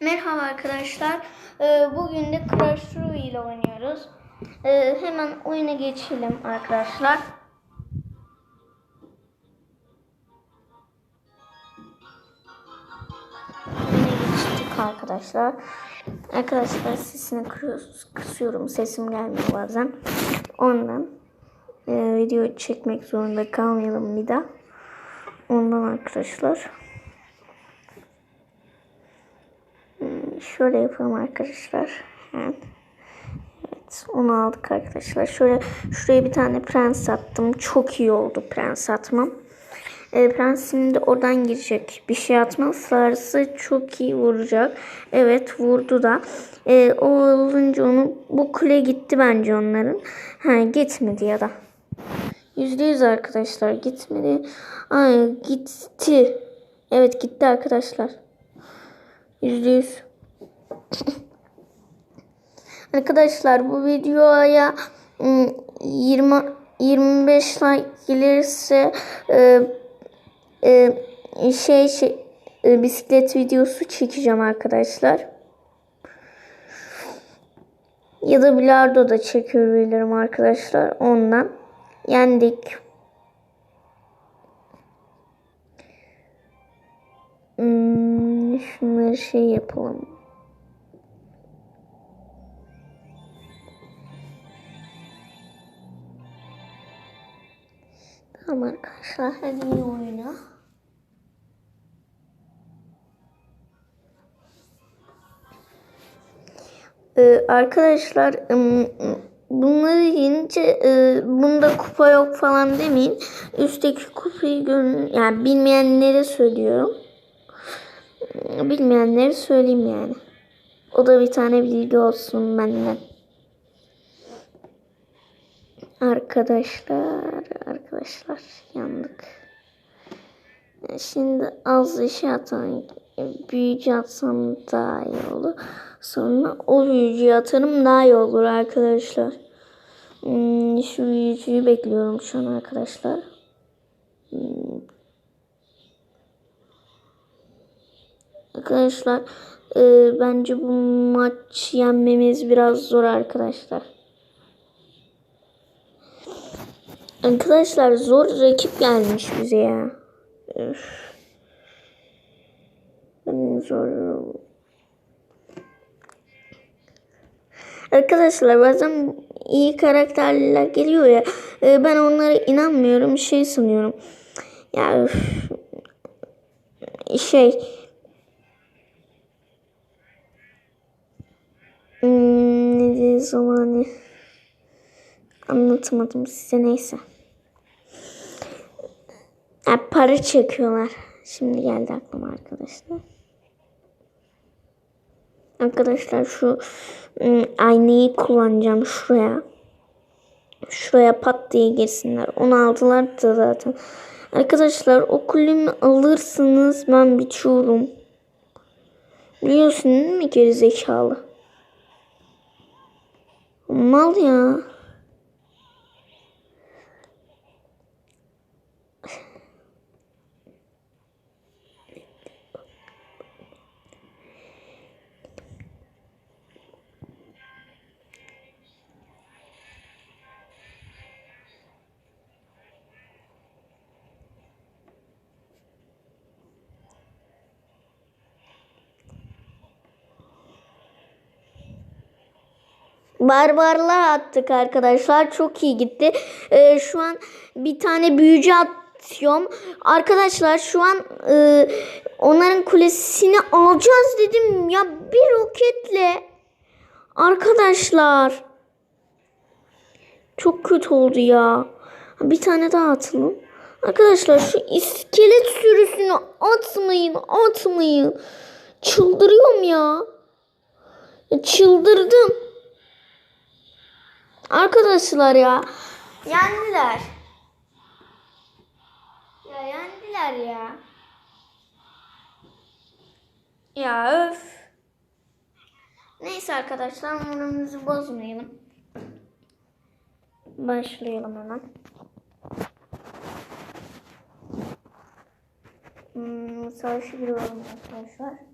Merhaba arkadaşlar. Ee, Bugün de Crash Royale ile oynuyoruz. Ee, Hemen oyuna geçelim arkadaşlar. Oyuna geçtik arkadaşlar. Arkadaşlar sesini kısıyorum. Sesim gelmiyor bazen. Ondan e, video çekmek zorunda kalmayalım bir daha. Ondan arkadaşlar. Şöyle yapalım arkadaşlar. Evet. Onu aldık arkadaşlar. Şöyle şuraya bir tane prens attım. Çok iyi oldu prens atmam. E, prens şimdi oradan girecek. Bir şey atmazlarsa çok iyi vuracak. Evet vurdu da. E, o olunca onu bu kule gitti bence onların. Ha gitmedi ya da. Yüzde yüz arkadaşlar gitmedi. Ay gitti. Evet gitti arkadaşlar. Yüzde yüz. Arkadaşlar bu videoya ım, 20 25 like gelirse e, e, şey, şey e, bisiklet videosu çekeceğim arkadaşlar. Ya da bilardo da çekebilirim arkadaşlar ondan. Yendik. Hmm, şunları şey yapalım. Tamam arkadaşlar hadi iyi oyna. Ee, arkadaşlar bunları yiyince e, bunda kupa yok falan demeyin. Üstteki kupayı görün yani bilmeyenlere söylüyorum. Bilmeyenleri söyleyeyim yani. O da bir tane bilgi olsun benden. Arkadaşlar, arkadaşlar yandık. Şimdi az işe atan büyücü atsam daha iyi olur. Sonra o büyücüyü atarım daha iyi olur arkadaşlar. Hmm, şu büyücüyü bekliyorum şu an arkadaşlar. Hmm. Arkadaşlar e, bence bu maç yenmemiz biraz zor arkadaşlar. Arkadaşlar zor rakip gelmiş bize ya. Üf. Zor. Arkadaşlar bazen iyi karakterler geliyor ya. e, Ben onlara inanmıyorum. Şey sanıyorum. Ya üf. şey Hmm, ne diye zamanı anlatamadım size neyse. Ha, para çekiyorlar. Şimdi geldi aklıma arkadaşlar. Arkadaşlar şu aynayı kullanacağım şuraya. Şuraya pat diye girsinler. Onu aldılar da zaten. Arkadaşlar o kulemi alırsınız ben biçiyorum. Biliyorsun değil mi gerizekalı? Mal ya. Barbarlar attık arkadaşlar. Çok iyi gitti. Ee, şu an bir tane büyücü atıyorum. Arkadaşlar şu an e, onların kulesini alacağız dedim. Ya bir roketle. Arkadaşlar. Çok kötü oldu ya. Bir tane daha atalım. Arkadaşlar şu iskelet sürüsünü atmayın. Atmayın. Çıldırıyorum ya çıldırdım. Arkadaşlar ya. Yendiler. Ya yendiler ya. Ya öf. Neyse arkadaşlar moralimizi bozmayalım. Başlayalım hemen. Hmm, savaşı giriyorum arkadaşlar.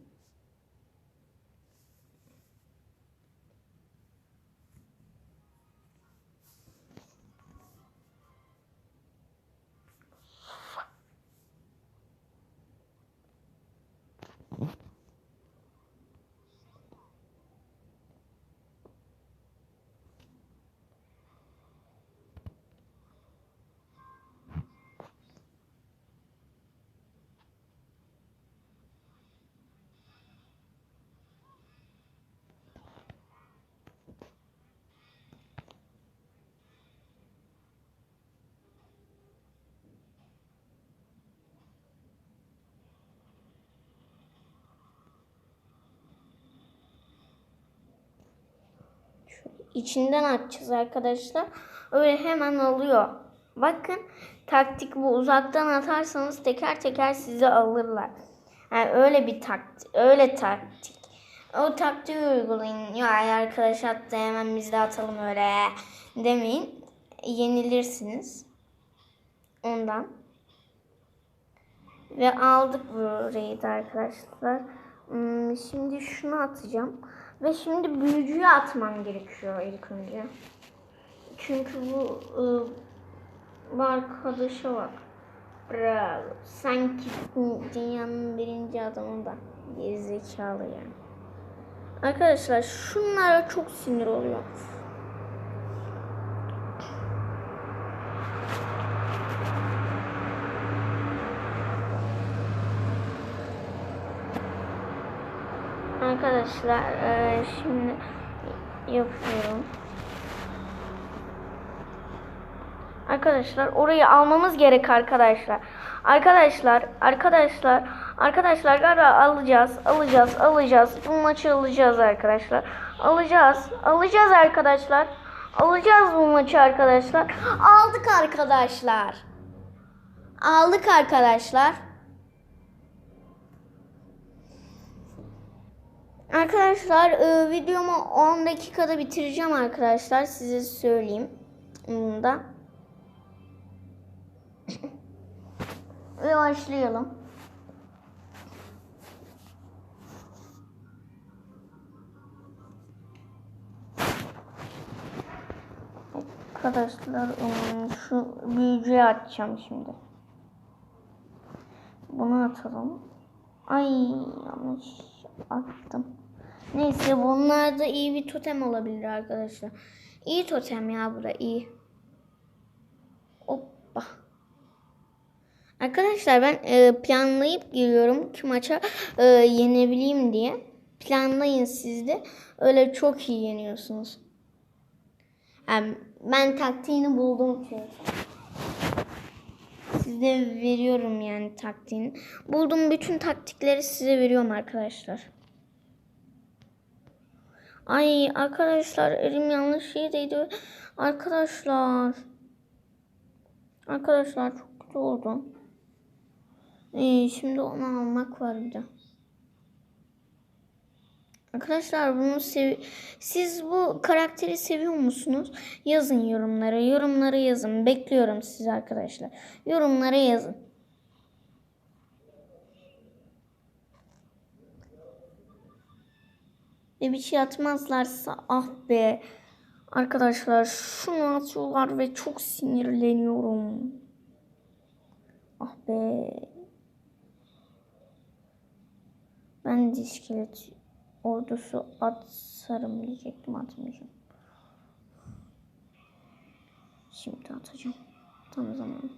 İçinden atacağız arkadaşlar. Öyle hemen alıyor. Bakın taktik bu. Uzaktan atarsanız teker teker sizi alırlar. Yani öyle bir taktik. Öyle taktik. O taktiği uygulayın. Ya arkadaş attı hemen biz de atalım öyle demeyin. Yenilirsiniz. Ondan. Ve aldık burayı da arkadaşlar. Hmm, Şimdi şunu atacağım. Ve şimdi büyücüyü atmam gerekiyor ilk önce. Çünkü bu ıı, arkadaşa bak. Bravo. Sanki dünyanın birinci adamı da. Gerizekalı yani. Arkadaşlar şunlara çok sinir oluyor. Arkadaşlar eee, şimdi yapıyorum. Arkadaşlar orayı almamız gerek arkadaşlar. Arkadaşlar, arkadaşlar, arkadaşlar galiba alacağız, alacağız, alacağız. Bu maçı alacağız arkadaşlar. Alacağız, alacağız arkadaşlar. Alacağız bu maçı arkadaşlar. Aldık arkadaşlar. Aldık arkadaşlar. Arkadaşlar e, videomu 10 dakikada bitireceğim arkadaşlar. Size söyleyeyim. Bunu da. Ve başlayalım. Arkadaşlar şu büyücüye atacağım şimdi. Bunu atalım. Ay yanlış attım. Neyse bunlar da iyi bir totem olabilir arkadaşlar. İyi totem ya bu da iyi. Hoppa. Arkadaşlar ben e, planlayıp geliyorum ki maça e, yenebileyim diye. Planlayın siz de. Öyle çok iyi yeniyorsunuz. Yani ben taktiğini buldum çünkü. Size veriyorum yani taktiğini. Buldum bütün taktikleri size veriyorum arkadaşlar. Ay arkadaşlar elim yanlış yerdeydi. Arkadaşlar. Arkadaşlar çok kötü oldu. Ee, şimdi onu almak var bir de. Arkadaşlar bunu sev siz bu karakteri seviyor musunuz? Yazın yorumlara. Yorumlara yazın. Bekliyorum sizi arkadaşlar. Yorumlara yazın. Ve bir şey atmazlarsa ah be. Arkadaşlar şunu atıyorlar ve çok sinirleniyorum. Ah be. Ben de iskelet ordusu atsarım diyecektim atmayacağım. Şimdi atacağım. Tam zaman.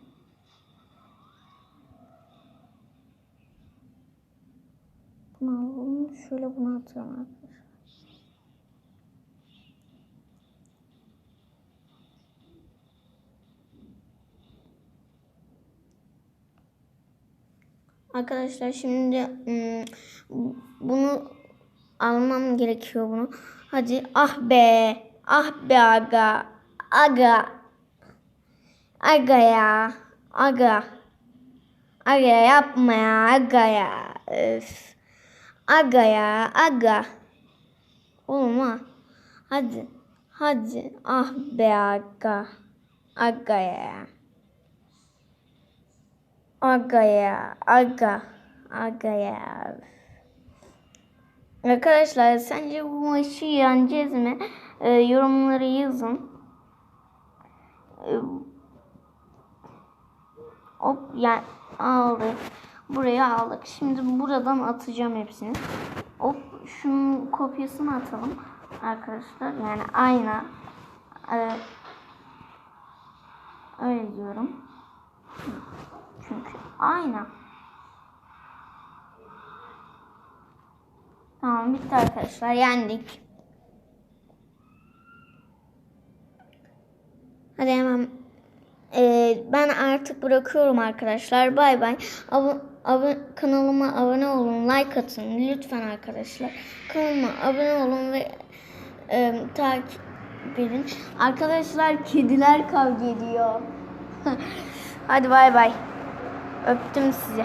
Bunu alalım. Şöyle bunu atıyorum arkadaşlar. Arkadaşlar şimdi ım, bunu almam gerekiyor bunu. Hadi ah be. Ah be aga. Aga. Aga ya. Aga. Aga yapma ya. Aga ya. Öf. Aga ya. Aga. Oğlum ha. Hadi. Hadi. Ah be aga. Aga ya. Aga ya. Aga. Aga ya. Arkadaşlar sence bu maçı yeneceğiz mi? Ee, yorumları yazın. Ee, hop yani aldık. Buraya aldık. Şimdi buradan atacağım hepsini. Hop şunun kopyasını atalım. Arkadaşlar yani aynı. Ee, öyle diyorum. Çünkü aynı. Tamam bitti arkadaşlar. Yendik. Hadi hemen Ee, ben artık bırakıyorum arkadaşlar. Bay bay. Abo- abo- kanalıma abone olun, like atın lütfen arkadaşlar. Kanalıma abone olun ve e, takip verin. Arkadaşlar kediler kavga ediyor. Hadi bay bay. Öptüm sizi.